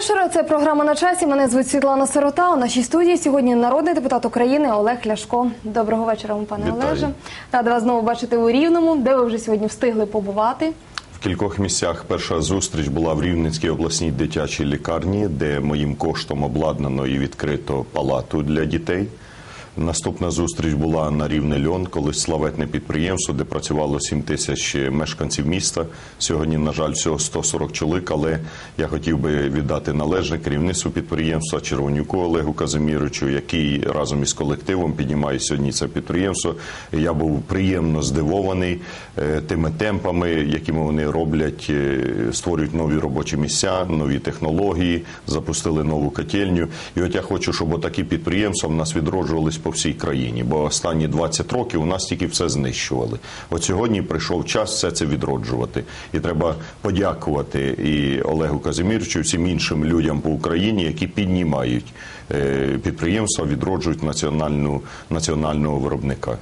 вечора. Це програма на часі. Мене звуть Світлана Сирота. У нашій студії сьогодні народний депутат України Олег Ляшко. Доброго вечора, вам, пане Вітаю. Олеже. Рада вас знову бачити у Рівному, де ви вже сьогодні встигли побувати. В кількох місцях перша зустріч була в Рівненській обласній дитячій лікарні, де моїм коштом обладнано і відкрито палату для дітей. Наступна зустріч була на рівне льон, колись славетне підприємство, де працювало 7 тисяч мешканців міста. Сьогодні, на жаль, всього 140 чоловік, але я хотів би віддати належне керівництву підприємства Червонюку Олегу Казиміровичу, який разом із колективом піднімає сьогодні це підприємство. Я був приємно здивований е, тими темпами, якими вони роблять, е, створюють нові робочі місця, нові технології, запустили нову котельню. І от я хочу, щоб отакі підприємства в нас відроджувались по всій країні, бо останні 20 років у нас тільки все знищували. От сьогодні прийшов час все це відроджувати. І треба подякувати і Олегу Казимірчу, і всім іншим людям по Україні, які піднімають е, підприємства, відроджують національну національного виробника.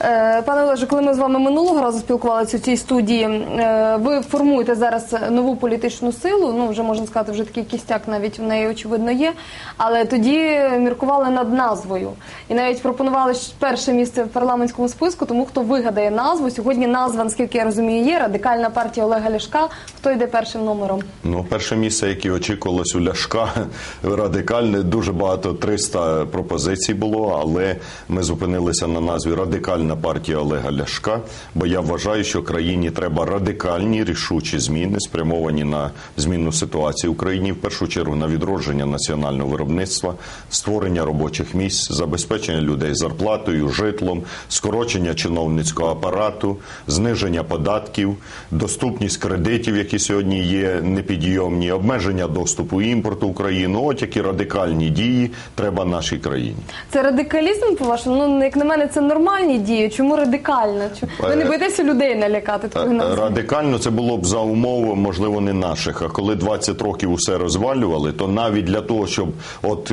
Е, Пане Олеже, коли ми з вами минулого разу спілкувалися у цій студії, е, ви формуєте зараз нову політичну силу. Ну вже можна сказати, вже такий кістяк навіть в неї очевидно є. Але тоді міркували над назвою і навіть пропонували перше місце в парламентському списку. Тому хто вигадає назву сьогодні. Назва, наскільки я розумію, є радикальна партія Олега Ляшка. Хто йде першим номером? Ну, перше місце, яке очікувалось у Ляшка, радикальне, дуже багато 300 пропозицій було, але ми зупинилися на назві Радикальна партія Олега Ляшка, бо я вважаю, що країні треба радикальні рішучі зміни, спрямовані на зміну ситуації в Україні, в першу чергу на відродження національного виробництва, створення робочих місць, забезпечення людей зарплатою, житлом, скорочення чиновницького апарату, зниження податків, доступність кредитів, які сьогодні є непідйомні, обмеження доступу імпорту в Україну. От які радикальні дії треба нашій країні. Це радикалізм, по вашому? Ну як на мене, це нормальні дії. Чому радикально? Чому- Ви не Е, боїтеся людей налякати такою назвою? Радикально це було б за умов, можливо, не наших. А коли 20 років усе розвалювали, то навіть для того, щоб от.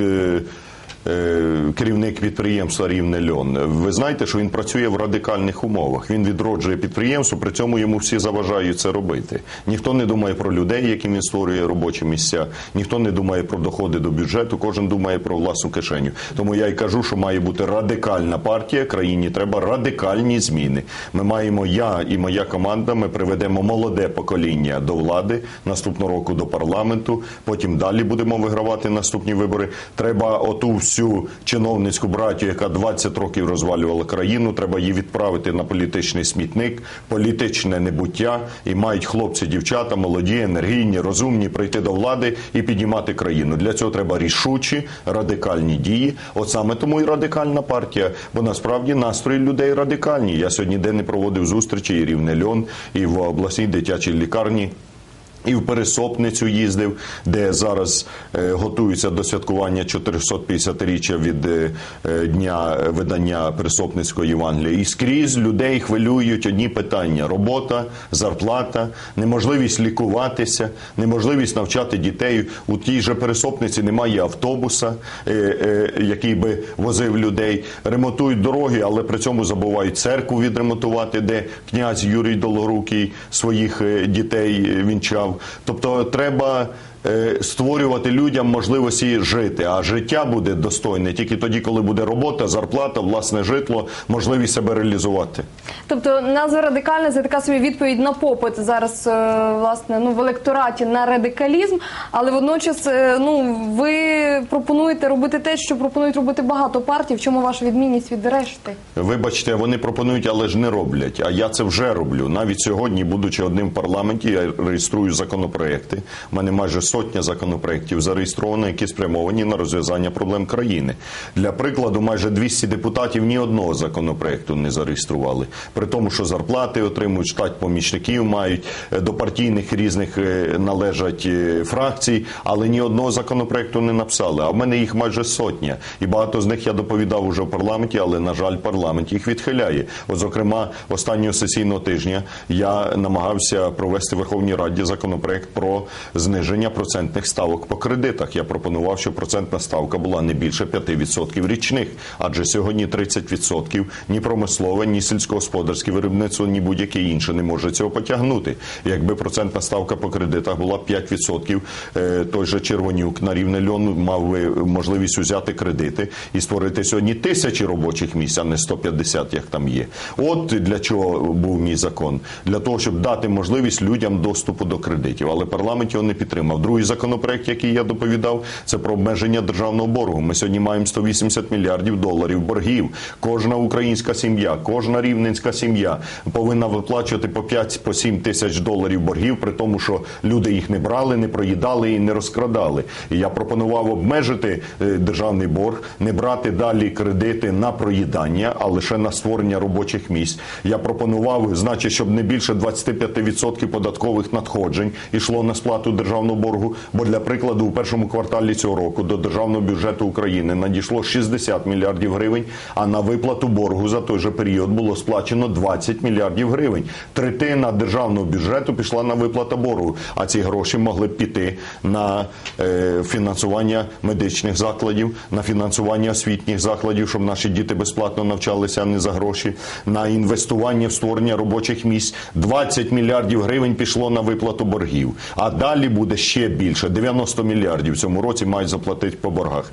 Е, Керівник підприємства Рівне Льон. Ви знаєте, що він працює в радикальних умовах. Він відроджує підприємство, при цьому йому всі заважають це робити. Ніхто не думає про людей, яким він створює робочі місця, ніхто не думає про доходи до бюджету, кожен думає про власну кишеню. Тому я й кажу, що має бути радикальна партія. Країні треба радикальні зміни. Ми маємо я і моя команда. Ми приведемо молоде покоління до влади наступного року до парламенту. Потім далі будемо вигравати наступні вибори. Треба оту всю чиновницьку братію, яка 20 років розвалювала країну. Треба її відправити на політичний смітник, політичне небуття. І мають хлопці, дівчата, молоді, енергійні, розумні прийти до влади і піднімати країну. Для цього треба рішучі радикальні дії. От саме тому і радикальна партія, бо насправді настрої людей радикальні. Я сьогодні де не проводив зустрічі і рівне льон, і в обласній дитячій лікарні. І в Пересопницю їздив, де зараз е, готуються до святкування 450-річчя від е, е, дня видання Пересопницької Євангелія. І скрізь людей хвилюють одні питання: робота, зарплата, неможливість лікуватися, неможливість навчати дітей. У тій же Пересопниці немає автобуса, який би возив людей. Ремонтують дороги, але при цьому забувають церкву відремонтувати, де князь Юрій Долгорукий своїх дітей е, Тобто треба е, створювати людям можливості жити. А життя буде достойне тільки тоді, коли буде робота, зарплата, власне житло, можливість себе реалізувати. Тобто назва радикальна це така собі відповідь на попит зараз, е, власне, ну в електораті на радикалізм, але водночас, е, ну ви пропонуєте робити те, що пропонують робити багато партій. В чому ваша відмінність від решти? Вибачте, вони пропонують, але ж не роблять. А я це вже роблю. Навіть сьогодні, будучи одним в парламенті, я реєструю законопроекти. У мене майже сотня законопроєктів зареєстровано, які спрямовані на розв'язання проблем країни. Для прикладу, майже 200 депутатів ні одного законопроекту не зареєстрували. При тому, що зарплати отримують, штат помічників мають, е, до партійних різних е, належать е, фракцій, але ні одного законопроекту не написали. А в мене їх майже сотня. І багато з них я доповідав уже в парламенті, але, на жаль, парламент їх відхиляє. От, зокрема, останнього сесійного тижня я намагався провести в Верховній Раді законопроект про зниження процентних ставок по кредитах. Я пропонував, щоб процентна ставка була не більше 5% річних, адже сьогодні 30% ні промислове, ні сільськогосподарське сільськогосподарське виробництво, ні будь-яке інше не може цього потягнути. Якби процентна ставка по кредитах була 5%, е, той же Червонюк на рівне льон мав би можливість взяти кредити і створити сьогодні тисячі робочих місць, а не 150, як там є. От для чого був мій закон. Для того, щоб дати можливість людям доступу до кредитів. Але парламент його не підтримав. Другий законопроект, який я доповідав, це про обмеження державного боргу. Ми сьогодні маємо 180 мільярдів доларів боргів. Кожна українська сім'я, кожна рівненська сім'я повинна виплачувати по 5 по 7 тисяч доларів боргів, при тому, що люди їх не брали, не проїдали і не розкрадали. І я пропонував обмежити е, державний борг, не брати далі кредити на проїдання, а лише на створення робочих місць. Я пропонував, значить, щоб не більше 25% податкових надходжень йшло на сплату державного боргу. Бо для прикладу, у першому кварталі цього року до державного бюджету України надійшло 60 мільярдів гривень, а на виплату боргу за той же період було сплачено 20 мільярдів гривень. Третина державного бюджету пішла на виплату боргу, а ці гроші могли б піти на е, фінансування медичних закладів, на фінансування освітніх закладів, щоб наші діти безплатно навчалися, а не за гроші, на інвестування в створення робочих місць. 20 мільярдів гривень пішло на виплату боргів. А далі буде ще більше. 90 мільярдів в цьому році мають заплатити по боргах.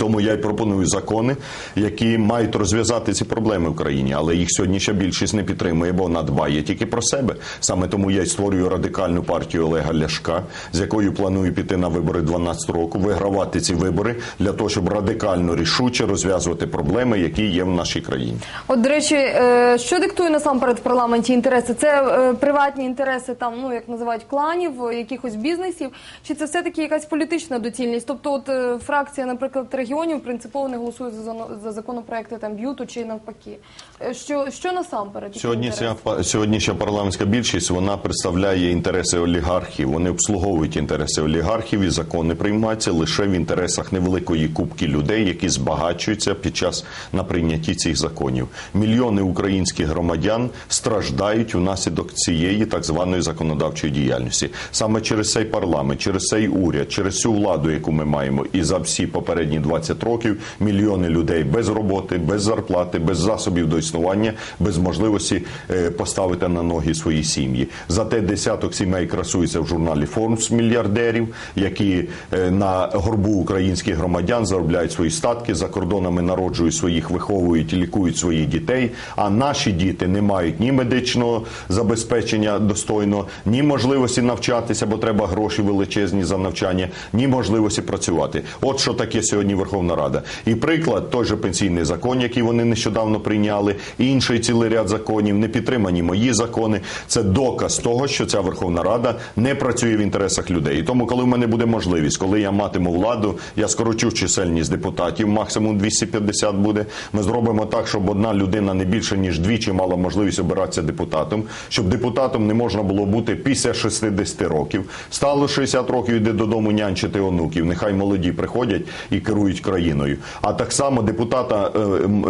Тому я й пропоную закони, які мають розв'язати ці проблеми в країні, але їх сьогоднішня більшість не підтримує, бо вона дбає тільки про себе. Саме тому я й створюю радикальну партію Олега Ляшка, з якою планую піти на вибори 12 року, вигравати ці вибори для того, щоб радикально рішуче розв'язувати проблеми, які є в нашій країні. От, до речі, е, що диктує насамперед в парламенті інтереси? Це е, приватні інтереси, там, ну як називають кланів, е, якихось бізнесів, чи це все-таки якась політична доцільність? Тобто, от фракція, наприклад, регіонів принципово не голосує за, за законопроекти там б'юту чи навпаки. Е, Що, що насамперед? Сьогодні ця сьогоднішня парламентська більшість вона представляє інтереси олігархів. Вони обслуговують інтереси олігархів, і закони приймаються лише в інтересах невеликої кубки людей, які збагачуються під час на прийнятті цих законів. Мільйони українських громадян страждають внаслідок цієї так званої законодавчої діяльності. Саме через цей парламент, через цей уряд, через цю владу, яку ми маємо, і за всі попередні 20 років мільйони людей без роботи, без зарплати, без засобів до існування, без можливості е, поставити на ноги свої сім'ї. Зате десяток сімей красується в журналі Forbes мільярдерів, які е, на горбу українських громадян заробляють свої статки, за кордонами народжують своїх, виховують лікують своїх дітей. А наші діти не мають ні медичного забезпечення достойно, ні можливості навчатися, бо треба гроші величезні за навчання, ні можливості працювати. От що таке сьогодні Верховна Рада. І приклад той же пенсійний закон, який вони нещодавно прийняли, і інший цілий ряд законів, не підтримані мої закони. Це доказ того, що ця Верховна Рада не працює в інтересах людей. І тому, коли в мене буде можливість, коли я матиму владу, я скорочу чисельність депутатів, максимум 250 буде. Ми зробимо так, щоб одна людина не більше ніж двічі мала можливість обиратися депутатом, щоб депутатом не можна було бути після 60 років. Стало 60 років, іде додому нянчити онуків. Нехай молоді приходять і керують країною. А так само депутата е,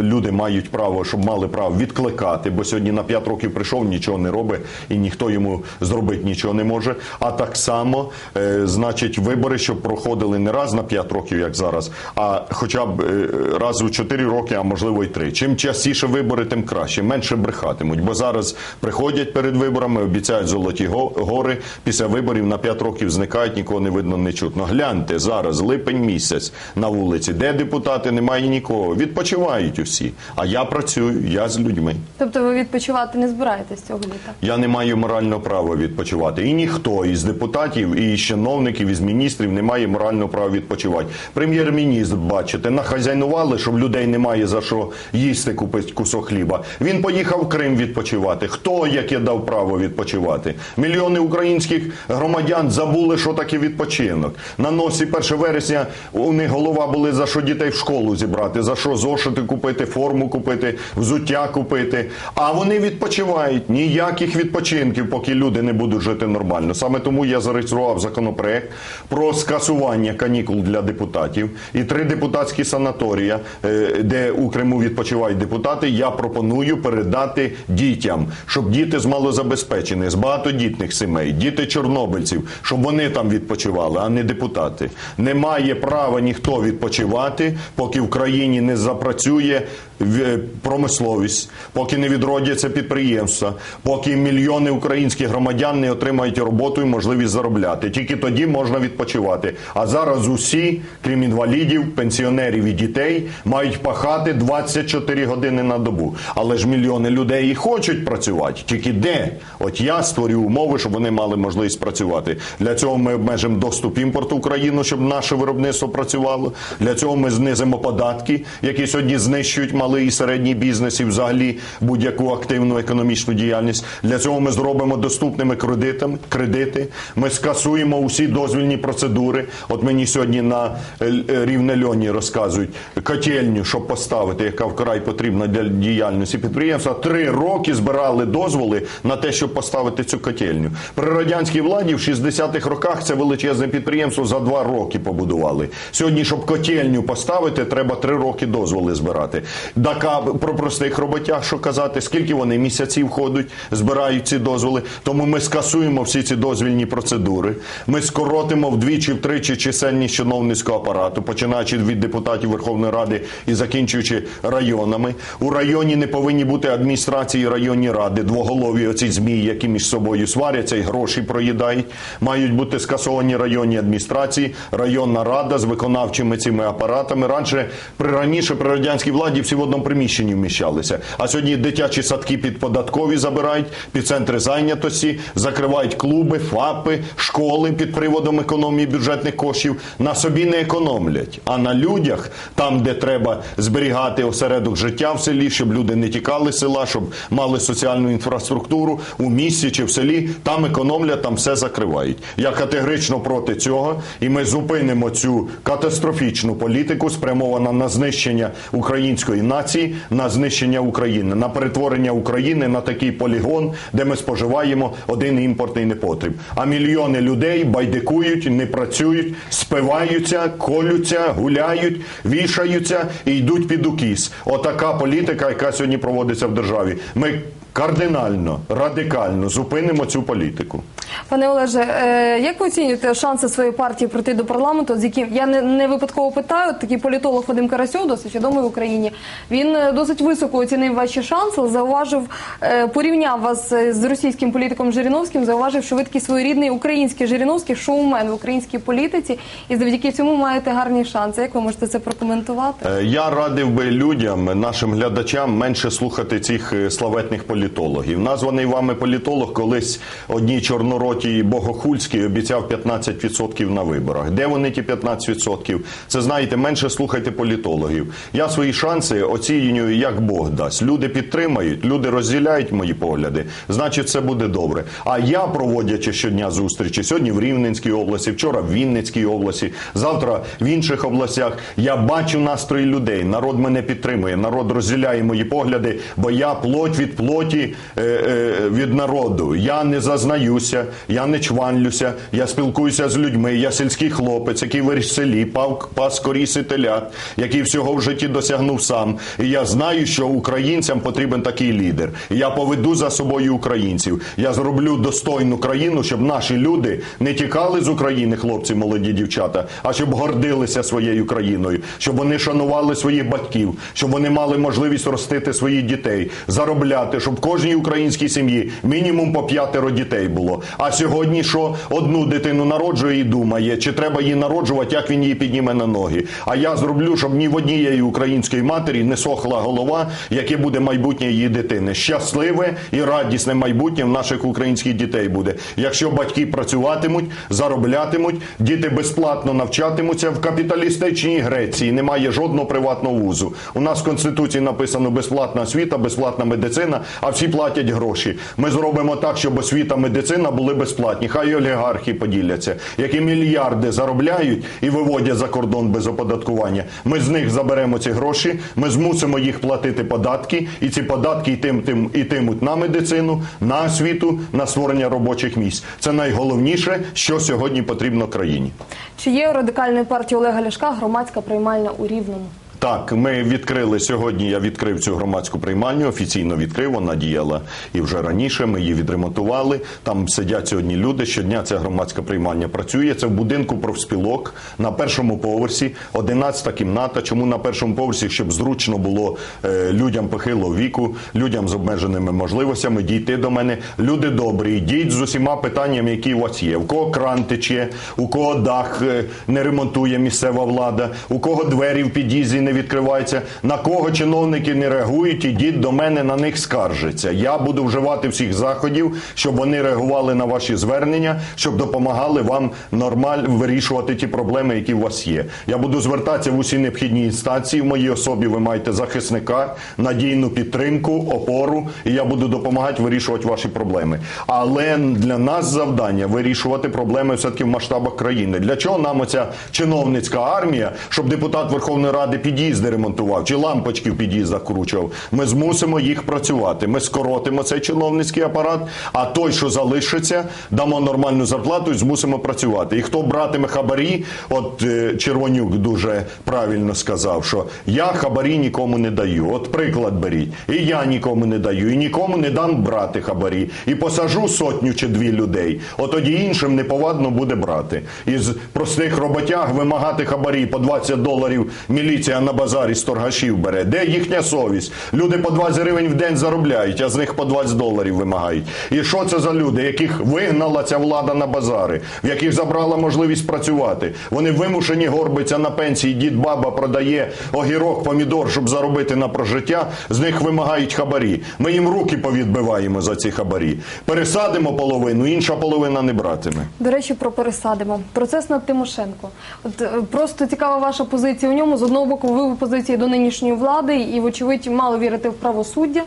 люди мають право, щоб мали право відкликати, бо сьогодні на 5 років прийшов, нічого не робить, і ніхто йому зробити нічого не може. А так само, е, значить, вибори, щоб проходили не раз на 5 років, як зараз, а хоча б е, раз у 4 роки, а можливо й 3. Чим частіше вибори, тим краще, менше брехатимуть. Бо зараз приходять перед виборами, обіцяють золоті гори. Після виборів на 5 років зникають, нікого не видно, не чутно. Гляньте зараз, липень місяць на вулиці, де депутати, немає нікого. Відпочивають усі. А я працюю, я з людьми. Тобто ви відпочивати не збираєтесь цього літа? Я не маю морального права відпочивати. І ніхто із депутатів, і із чиновників, із міністрів не має морального права відпочивати. Прем'єр-міністр, бачите, нахазяйнували, щоб людей немає за що їсти, купити кусок хліба. Він поїхав в Крим відпочивати. Хто яке дав право відпочивати? Мільйони українських громадян забули, що таке відпочинок. На носі 1 вересня у них голова були за що дітей в школу зібрати, за що зошити купити, форму купити, взуття купити. А вони відпочивають. Ніяких відпочинків, поки люди не будуть жити нормально. Саме тому я зареєстрував законопроект про скасування канікул для депутатів і три депутатські санаторія, е, де у Криму відпочивають депутати. Я пропоную передати дітям, щоб діти з малозабезпечених, з багатодітних сімей, діти чорнобильців, щоб вони там відпочивали, а не депутати. Немає права ніхто відпочивати. Відпочивати, поки в країні не запрацює в- промисловість, поки не відродяться підприємства, поки мільйони українських громадян не отримають роботу і можливість заробляти. Тільки тоді можна відпочивати. А зараз усі, крім інвалідів, пенсіонерів і дітей, мають пахати 24 години на добу. Але ж мільйони людей і хочуть працювати. Тільки де? От я створю умови, щоб вони мали можливість працювати. Для цього ми обмежимо доступ імпорту в Україну, щоб наше виробництво працювало. Для цього ми знизимо податки, які сьогодні знищують малий і середній бізнес і взагалі будь-яку активну економічну діяльність. Для цього ми зробимо доступними кредитами кредити. Ми скасуємо усі дозвільні процедури. От мені сьогодні на е, рівнельоні розказують котельню, щоб поставити, яка вкрай потрібна для діяльності підприємства. Три роки збирали дозволи на те, щоб поставити цю котельню. При радянській владі в 60-х роках це величезне підприємство за два роки побудували. Сьогодні, щоб котельню поставити, треба три роки дозволи збирати. Так а про простих роботяг, що казати, скільки вони місяців ходять, збирають ці дозволи. Тому ми скасуємо всі ці дозвільні процедури. Ми скоротимо вдвічі, втричі чисельність чиновницького апарату, починаючи від депутатів Верховної Ради і закінчуючи районами. У районі не повинні бути адміністрації районні ради, двоголові оці змії, які між собою сваряться і гроші проїдають. Мають бути скасовані районні адміністрації, районна рада з виконавчими цими апаратами. Раніше при раніше при радянській владі всі в одному приміщенні вміщалися. А сьогодні дитячі садки під податкові забирають, під центри зайнятості, закривають клуби, ФАПи, школи під приводом економії бюджетних коштів. На собі не економлять, а на людях, там, де треба зберігати осередок життя в селі, щоб люди не тікали з села, щоб мали соціальну інфраструктуру у місті чи в селі. Там економлять, там все закривають. Я категорично проти цього, і ми зупинимо цю катастрофічну політику, спрямовану на знищення української нації, на знищення України, на перетворення України на такий полігон, де ми споживаємо один імпортний непотріб. А мільйони людей байдикують, не працюють, спиваються, колються, гуляють, вішаються і йдуть під укіс. Отака політика, яка сьогодні проводиться в державі. Ми кардинально, радикально зупинимо цю політику. Пане Олеже, е, як ви оцінюєте шанси своєї партії пройти до парламенту? З яким я не, випадково питаю, такий політолог Вадим Карасьов, досить відомий в Україні. Він е, досить високо оцінив ваші шанси, зауважив, е, порівняв вас з російським політиком Жириновським, зауважив, що ви такий своєрідний український Жириновський шоумен в українській політиці, і завдяки цьому маєте гарні шанси. Як ви можете це прокоментувати? Я радив би людям, нашим глядачам, менше слухати цих славетних політологів. Названий вами політолог колись одній чорноротій Богохульській обіцяв 15% на виборах. Де вони ті 15%? Це знаєте, менше слухайте політологів. Я свої шанси оцінюю, як Бог дасть. Люди підтримають, люди розділяють мої погляди. Значить, це буде добре. А я, проводячи щодня зустрічі, сьогодні в Рівненській області, вчора в Вінницькій області, завтра в інших областях, я бачу настрої людей. Народ мене підтримує, народ розділяє мої погляди, бо я плоть від плоті е, е, від народу. Я не зазнаюся, я не чванлюся, я спілкуюся з людьми. Я сільський хлопець, який виріс селі, пав, пас коріс телят, який всього в житті досягнув сам. І я знаю, що українцям потрібен такий лідер. І я поведу за собою українців. Я зроблю достойну країну, щоб наші люди не тікали з України, хлопці, молоді дівчата, а щоб гордилися своєю країною, щоб вони шанували своїх батьків, щоб вони мали можливість ростити своїх дітей, заробляти, щоб кожній українській сім'ї мінімум по п'ятеро дітей було. А сьогодні що одну дитину народжує і думає, чи треба її народжувати, як він її підніме на ноги. А я зроблю, щоб ні в однієї української матері не сохла голова, яке буде майбутнє її дитини. Щасливе і радісне майбутнє в наших українських дітей буде. Якщо батьки працюватимуть, зароблятимуть, діти безплатно навчатимуться в капіталістичній Греції. Немає жодного приватного вузу. У нас в конституції написано безплатна освіта, безплатна медицина, а всі платять гроші. Ми зробимо так, щоб освіта, медицина були безплатні. Хай олігархи поділяться, які мільярди заробляють і виводять за кордон без оподаткування. Ми з них заберемо ці гроші, ми змусимо їх платити податки, і ці податки йтим, тим, йтимуть на медицину, на освіту, на створення робочих місць. Це найголовніше, що сьогодні потрібно країні. Чи є у радикальної партії Олега Ляшка громадська приймальня у Рівному? Так, ми відкрили сьогодні. Я відкрив цю громадську приймальню, офіційно відкрив. Вона діяла і вже раніше. Ми її відремонтували. Там сидять сьогодні люди. Щодня ця громадська приймальня працює. Це в будинку профспілок на першому поверсі, 11 кімната. Чому на першому поверсі? Щоб зручно було е, людям похилого віку, людям з обмеженими можливостями дійти до мене. Люди добрі, йдіть з усіма питаннями, які у вас є. У кого кран тече, у кого дах е, не ремонтує місцева влада, у кого двері в під'їзді не відкриваються, на кого чиновники не реагують, ідіть до мене на них скаржиться. Я буду вживати всіх заходів, щоб вони реагували на ваші звернення, щоб допомагали вам нормально вирішувати ті проблеми, які у вас є. Я буду звертатися в усі необхідні інстанції. В моїй особі ви маєте захисника, надійну підтримку, опору, і я буду допомагати вирішувати ваші проблеми. Але для нас завдання вирішувати проблеми все-таки в масштабах країни. Для чого нам оця чиновницька армія, щоб депутат Верховної Ради під'їзди ремонтував чи лампочки в під'їздах кручував? Ми змусимо їх працювати. Ми скоротимо цей чиновницький апарат, а той, що залишиться, дамо нормальну зарплату і змусимо працювати. І хто братиме хабарі, от е, Червонюк дуже правильно сказав, що я хабарі нікому не даю. От приклад беріть. І я нікому не даю, і нікому не дам брати хабарі. І посажу сотню чи дві людей. От тоді іншим неповадно буде брати. Із простих роботяг вимагати хабарі по 20 доларів міліція на базарі з торгашів бере. Де їхня совість? Люди по 20 гривень в день заробляють, а з них по 20 доларів вимагають. І що це за люди, яких вигнала ця влада на базари, в яких забрала можливість працювати? Вони вимушені горбиться на пенсії. Дід баба продає огірок, помідор, щоб заробити на прожиття. З них вимагають хабарі. Ми їм руки повідбиваємо за ці хабарі. Пересадимо половину, інша половина не братиме. До речі, про пересадимо. Процес над Тимошенко. От е, просто цікава ваша позиція у ньому. З одного боку, ви в позиції до нинішньої влади і, вочевидь, мало вірити в правосуддя.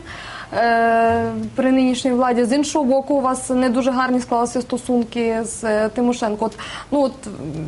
Е, При нинішній владі з іншого боку, у вас не дуже гарні склалися стосунки з е, Тимошенко. От ну от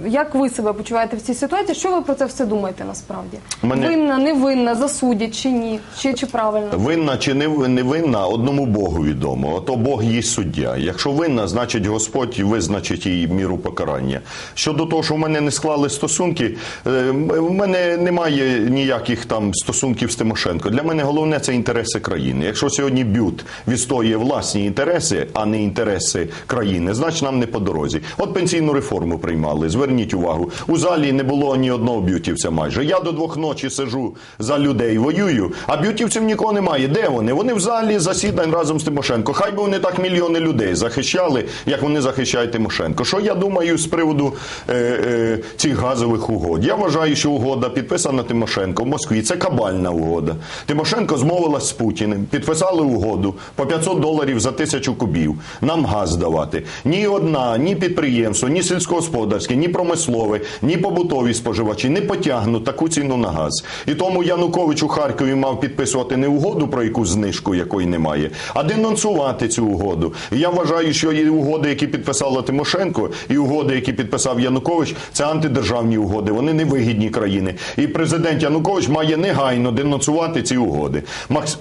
як ви себе почуваєте в цій ситуації? Що ви про це все думаєте насправді? Мене- Винна, не винна, засудять чи ні? Чи, чи правильно? Винна чи не, не винна, одному Богу відомо. Ото Бог їй суддя. Якщо винна, значить Господь визначить її міру покарання. Щодо того, що в мене не склали стосунки, е, в мене немає ніяких там стосунків з Тимошенко. Для мене головне це інтереси країни. Якщо сьогодні бют відстоює власні інтереси, а не інтереси країни, значить нам не по дорозі. От пенсійну реформу приймали. Зверніть увагу. У залі не було ні одного б'ютівця майже. Я до двох ночі сижу за людей, воюю, а б'ютівців нікого немає. Де вони? Вони в залі засідань разом з Тимошенко. Хай би вони так мільйони людей захищали, як вони захищають Тимошенко. Що я думаю з приводу е, е, цих газових угод? Я вважаю, що угода підписана Тимошенко в Москві. Це кабальна угода. Тимошенко змовилась з Путіним, підписали угоду по 500 доларів за тисячу кубів. Нам газ давати. Ні одна, ні підприємство, ні сільськогосподарське, ні промислове, ні побутові споживачі не потягнуть таку ціну на газ. І тому Янукович у Харкові мав підписувати не угоду, про яку знижку якої немає, а денонсувати цю угоду. І я вважаю, що і угоди, які підписала Тимошенко, і угоди, які підписав Янукович, це антидержавні угоди. Вони не вигідні країни. І президент Янукович має негайно денонсувати ці угоди. Макс...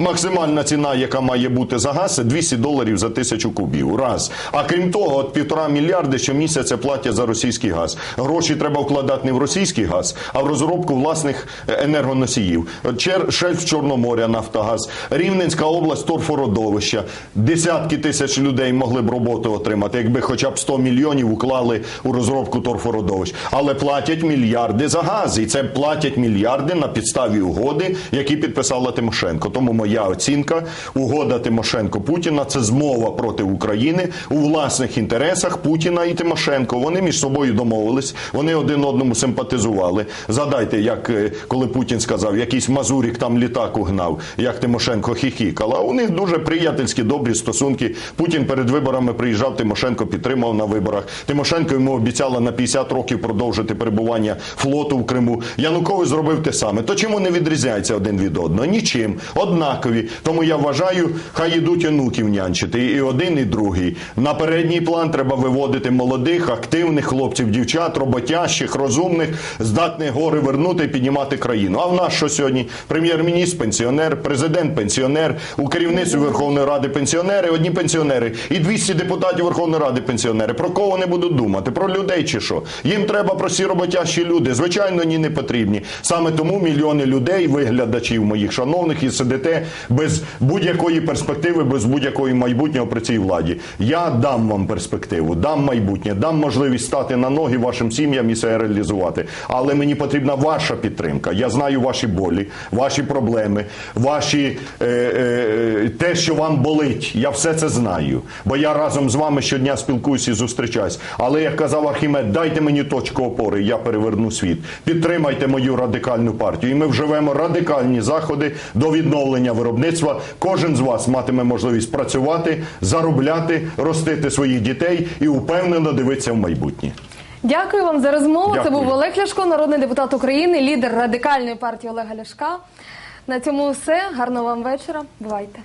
Максимальна ціна, яка має бути за газ, це 200 доларів за тисячу кубів. Раз. А крім того, от півтора мільярди щомісяця платять за російський газ. Гроші треба вкладати не в російський газ, а в розробку власних е, енергоносіїв. Чер... Шельф Чорноморя, Нафтогаз, Рівненська область, торфородовища. Десятки тисяч людей могли б роботу отримати, якби хоча б 100 мільйонів уклали у розробку торфородовищ. Але платять мільярди за газ. І це платять мільярди на підставі угоди, які підписала Тимошенко. Тому моя оцінка угода Тимошенко Путіна це змова проти України у власних інтересах Путіна і Тимошенко. Вони між собою домовились, вони один одному симпатизували. Згадайте, як е, коли Путін сказав, якийсь Мазурік там літак угнав, як Тимошенко хіхікала. У них дуже приятельські добрі стосунки. Путін перед виборами приїжджав, Тимошенко підтримав на виборах. Тимошенко йому обіцяла на 50 років продовжити перебування флоту в Криму. Янукович зробив те саме. То чим вони відрізняються один від одного? Нічим. Однакові. Однакові. Тому я вважаю, хай ідуть онуків нянчити. І один, і другий. На передній план треба виводити молодих, активних хлопців, дівчат, роботящих, розумних, здатних гори вернути і піднімати країну. А в нас що сьогодні? Прем'єр-міністр пенсіонер, президент пенсіонер, у керівництві Верховної Ради пенсіонери, одні пенсіонери, і 200 депутатів Верховної Ради пенсіонери. Про кого вони будуть думати? Про людей чи що? Їм треба прості роботящі люди. Звичайно, ні не потрібні. Саме тому мільйони людей, виглядачів моїх шановних, і сидите без будь-якої перспективи, без будь-якої майбутнього при цій владі. Я дам вам перспективу, дам майбутнє, дам можливість стати на ноги вашим сім'ям і це реалізувати. Але мені потрібна ваша підтримка. Я знаю ваші болі, ваші проблеми, ваші е, е, те, що вам болить. Я все це знаю. Бо я разом з вами щодня спілкуюся і зустрічаюсь. Але як казав Архімед, дайте мені точку опори, я переверну світ. Підтримайте мою радикальну партію. І ми вживемо радикальні заходи до відновлення виробництва. Кожен з вас матиме можливість працювати, заробляти, ростити своїх дітей і упевнено дивитися в майбутнє. Дякую вам за розмову. Це був Олег Ляшко, народний депутат України, лідер радикальної партії Олега Ляшка. На цьому все. Гарного вам вечора. Бувайте.